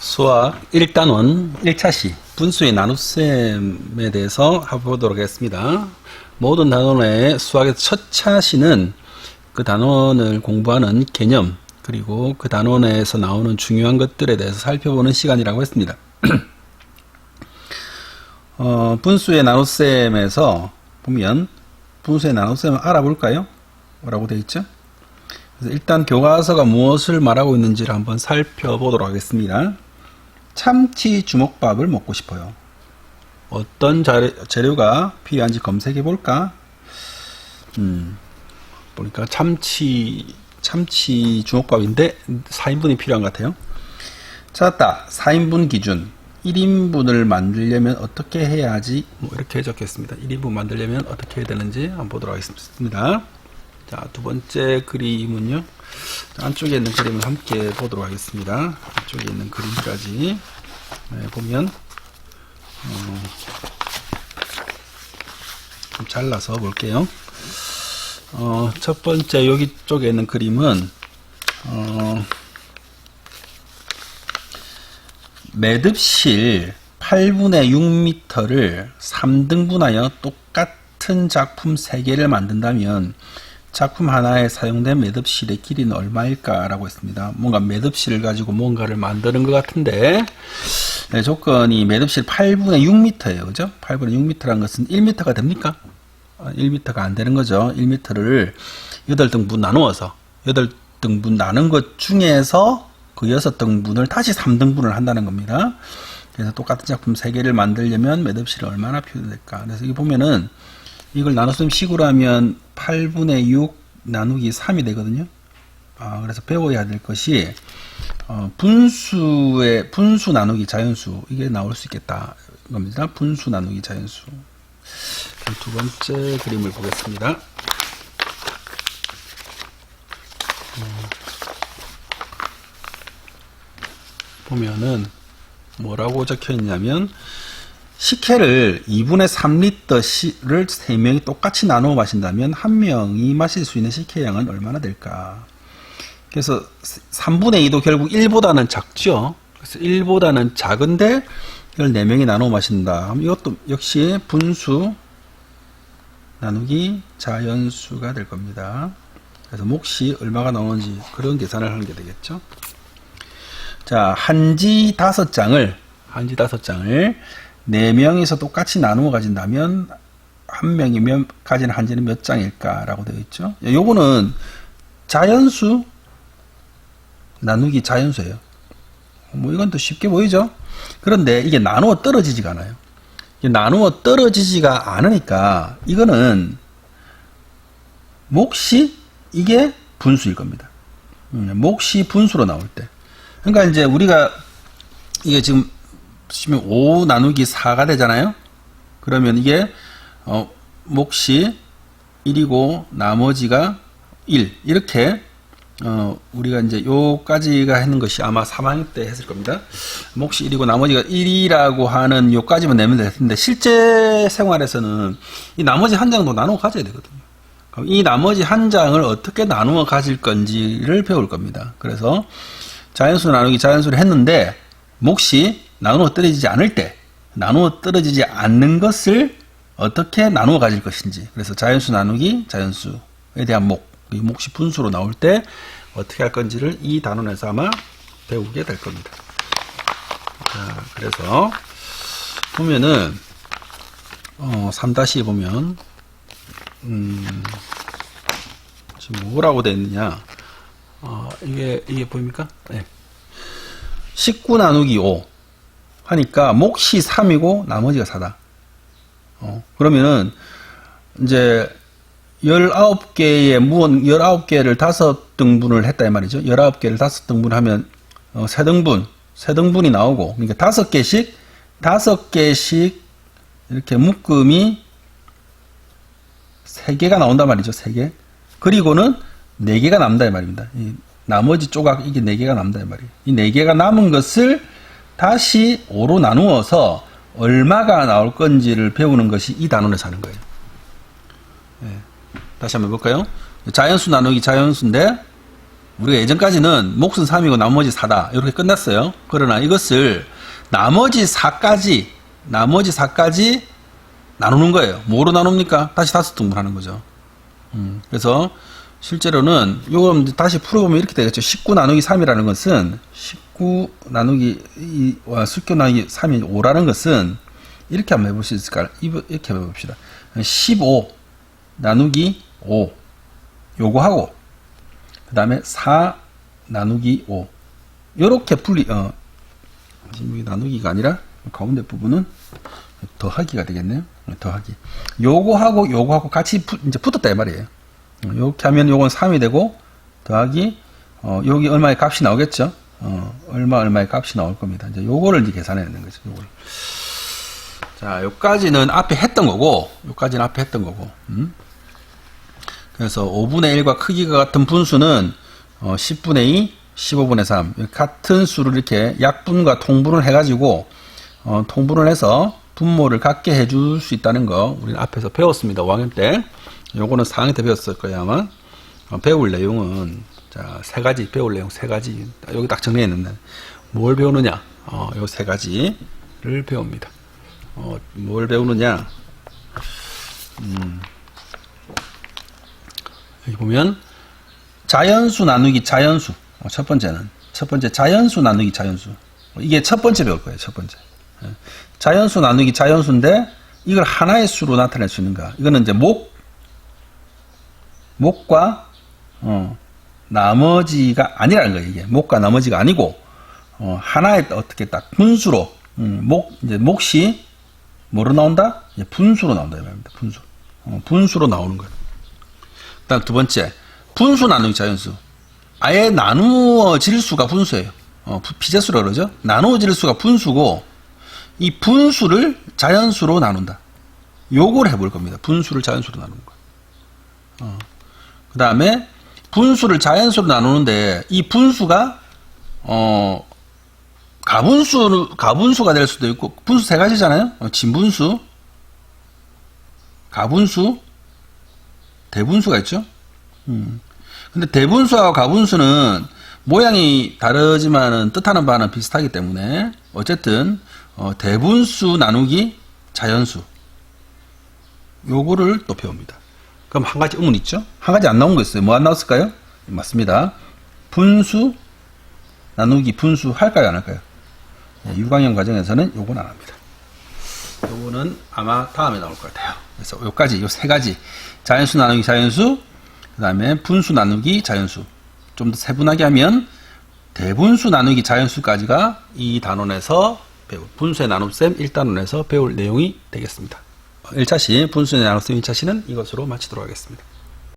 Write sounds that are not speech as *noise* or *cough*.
수학 1단원 1차시 분수의 나눗셈에 대해서 해보도록 하겠습니다. 모든 단원의 수학의 첫 차시는 그 단원을 공부하는 개념 그리고 그 단원에서 나오는 중요한 것들에 대해서 살펴보는 시간이라고 했습니다. *clears throat* 어, 분수의 나눗셈에서 보면 분수의 나눗셈을 알아볼까요? 뭐라고 되어 있죠? 일단 교과서가 무엇을 말하고 있는지를 한번 살펴보도록 하겠습니다. 참치 주먹밥을 먹고 싶어요. 어떤 재료가 필요한지 검색해 볼까? 음, 보니까 참치, 참치 주먹밥인데 4인분이 필요한 것 같아요. 찾았다. 4인분 기준. 1인분을 만들려면 어떻게 해야지? 뭐 이렇게 적혔습니다. 1인분 만들려면 어떻게 해야 되는지 한번 보도록 하겠습니다. 자, 두 번째 그림은요. 자, 안쪽에 있는 그림을 함께 보도록 하겠습니다. 안쪽에 있는 그림까지 네, 보면 어, 좀 잘라서 볼게요. 어, 첫 번째 여기 쪽에 있는 그림은 어, 매듭실 8분의 6m를 3등분하여 똑같은 작품 3개를 만든다면 작품 하나에 사용된 매듭실의 길이는 얼마일까? 라고 했습니다. 뭔가 매듭실을 가지고 뭔가를 만드는 것 같은데, 네, 조건이 매듭실 8분의 6m예요. 그죠? 8분의 6m라는 것은 1m가 됩니까? 1m가 안 되는 거죠. 1m를 8등분 나누어서, 8등분 나눈 것 중에서 그 6등분을 다시 3등분을 한다는 겁니다. 그래서 똑같은 작품 3개를 만들려면 매듭실이 얼마나 필요될까? 그래서 여기 보면은 이걸 나눴으면 식으로 하면 8분의 6 나누기 3이 되거든요. 아, 그래서 배워야 될 것이 어, 분수의 분수 나누기 자연수 이게 나올 수 있겠다 겁니다. 분수 나누기 자연수. 두 번째 그림을 보겠습니다. 음, 보면은 뭐라고 적혀 있냐면 식혜를 2분의 3리터를 3명이 똑같이 나누어 마신다면 한 명이 마실 수 있는 식혜량은 얼마나 될까? 그래서 3분의 2도 결국 1보다는 작죠. 그래서 1보다는 작은데 이걸 4명이 나누어 마신다. 이것도 역시 분수 나누기 자연수가 될 겁니다. 그래서 몫이 얼마가 나오는지 그런 계산을 하는 게 되겠죠. 자, 한지 다섯 장을 한지 다섯 장을 네 명이서 똑같이 나누어 가진다면 한 명이 면 가진 한지는 몇 장일까라고 되어 있죠. 요거는 자연수 나누기 자연수예요. 뭐 이건 더 쉽게 보이죠. 그런데 이게 나누어 떨어지지가 않아요. 나누어 떨어지지가 않으니까 이거는 몫이 이게 분수일 겁니다. 음, 몫이 분수로 나올 때. 그러니까 이제 우리가 이게 지금 보시면 5 나누기 4가 되잖아요. 그러면 이게 어, 몫이 1이고 나머지가 1 이렇게 어, 우리가 이제 요까지가 하는 것이 아마 3학년 때 했을 겁니다. 몫이 1이고 나머지가 1이라고 하는 요까지만 내면 될 텐데 실제 생활에서는 이 나머지 한 장도 나누어 가져야 되거든요. 그럼 이 나머지 한 장을 어떻게 나누어 가질 건지를 배울 겁니다. 그래서 자연수 나누기 자연수를 했는데 몫이 나누어 떨어지지 않을 때 나누어 떨어지지 않는 것을 어떻게 나누어 가질 것인지 그래서 자연수 나누기 자연수에 대한 목, 이 몫이 분수로 나올 때 어떻게 할 건지를 이 단원에서 아마 배우게 될 겁니다. 자, 그래서 보면은 어, 3-2 보면 음, 지금 뭐라고 되어 있느냐 어, 이게 이게 보입니까? 네. 19 나누기 5 하니까 몫이 3이고 나머지가 4다. 어, 그러면은 이제 19개의 무언 19개를 5등분을 했다 이 말이죠. 19개를 5등분 하면 어, 3등분, 3등분이 나오고 그러니까 5개씩 5개씩 이렇게 묶음이 3개가 나온단 말이죠. 3개. 그리고는 4개가 남다 이 말입니다. 이 나머지 조각 이게 4개가 남다 이 말이에요. 이 4개가 남은 것을 다시 5로 나누어서 얼마가 나올 건지를 배우는 것이 이 단원에서 하는 거예요. 네. 다시 한번 볼까요? 자연수 나누기 자연수인데 우리가 예전까지는 몫은 3이고 나머지 4다. 이렇게 끝났어요. 그러나 이것을 나머지 4까지, 나머지 4까지 나누는 거예요. 뭐로 나눕니까? 다시 다섯 등분하는 거죠. 음, 그래서 실제로는 이제 다시 풀어보면 이렇게 되겠죠. 19 나누기 3이라는 것은 19 나누기 이, 와, 숙교 나누기 3이 5라는 것은 이렇게 한번 해볼 수 있을까? 이렇게 해봅시다. 15 나누기 5 요거 하고 그 다음에 4 나누기 5 요렇게 풀리 어 나누기가 아니라 가운데 부분은 더하기가 되겠네요. 더하기. 요거하고 요거하고 같이 푸- 이제 붙었다 이 말이에요. 어, 이렇게 하면 요건 3이 되고 더하기 어 여기 얼마의 값이 나오겠죠? 어 얼마 얼마의 값이 나올 겁니다. 이제 요거를 이제 계산해야 되는 거죠. 요걸. 자, 요까지는 앞에 했던 거고 요까지는 앞에 했던 거고. 음? 그래서 5분의 1과 크기가 같은 분수는 어, 10분의 2, 15분의 3 같은 수를 이렇게 약분과 통분을 해가지고 어, 통분을 해서 분모를 갖게 해줄 수 있다는 거 우리는 앞에서 배웠습니다. 5학년 때. 요거는 4학년 때 배웠을 거예요 아마. 어, 배울 내용은 자, 세 가지 배울 내용 세 가지 여기 딱 정리해 있는데 뭘 배우느냐? 어, 요 세 가지를 배웁니다. 어, 뭘 배우느냐? 여기 보면 자연수 나누기 자연수 어, 첫 번째는 첫 번째 자연수 나누기 자연수 이게 첫 번째 배울 거예요 첫 번째 예. 자연수 나누기 자연수인데 이걸 하나의 수로 나타낼 수 있는가 이거는 이제 목 목과 어, 나머지가 아니라는 거예요 이게 목과 나머지가 아니고 어, 하나의 어떻게 딱 분수로 음, 목 이제 몫이 뭐로 나온다 이제 분수로 나온다 이 말입니다 분수 어, 분수로 나오는 거예요. 그다음 두 번째 분수 나누기 자연수. 아예 나누어질 수가 분수예요. 어, 부- 비제수라 그러죠. 나누어질 수가 분수고 이 분수를 자연수로 나눈다. 요걸 해볼 겁니다. 분수를 자연수로 나누는 거. 어. 그 다음에 분수를 자연수로 나누는데 이 분수가 어 가분수 가분수가 될 수도 있고 분수 세 가지잖아요. 어, 진분수, 가분수, 대분수가 있죠. 음. 근데 대분수와 가분수는 모양이 다르지만은 뜻하는 바는 비슷하기 때문에 어쨌든 어, 대분수 나누기 자연수 요거를 또 배웁니다. 그럼 한 가지 의문 있죠? 한 가지 안 나온 거 있어요. 뭐 안 나왔을까요? 맞습니다. 분수 나누기 분수 할까요? 안 할까요? 네, 6학년 과정에서는 요건 안 합니다. 요거는 아마 다음에 나올 것 같아요. 그래서 요까지, 요 세 가지. 자연수 나누기 자연수, 그 다음에 분수 나누기 자연수. 좀 더 세분하게 하면 대분수 나누기 자연수까지가 이 단원에서 배울, 분수의 나눔쌤 1단원에서 배울 내용이 되겠습니다. 1차 시, 분수의 나눔쌤 1차시는 이것으로 마치도록 하겠습니다.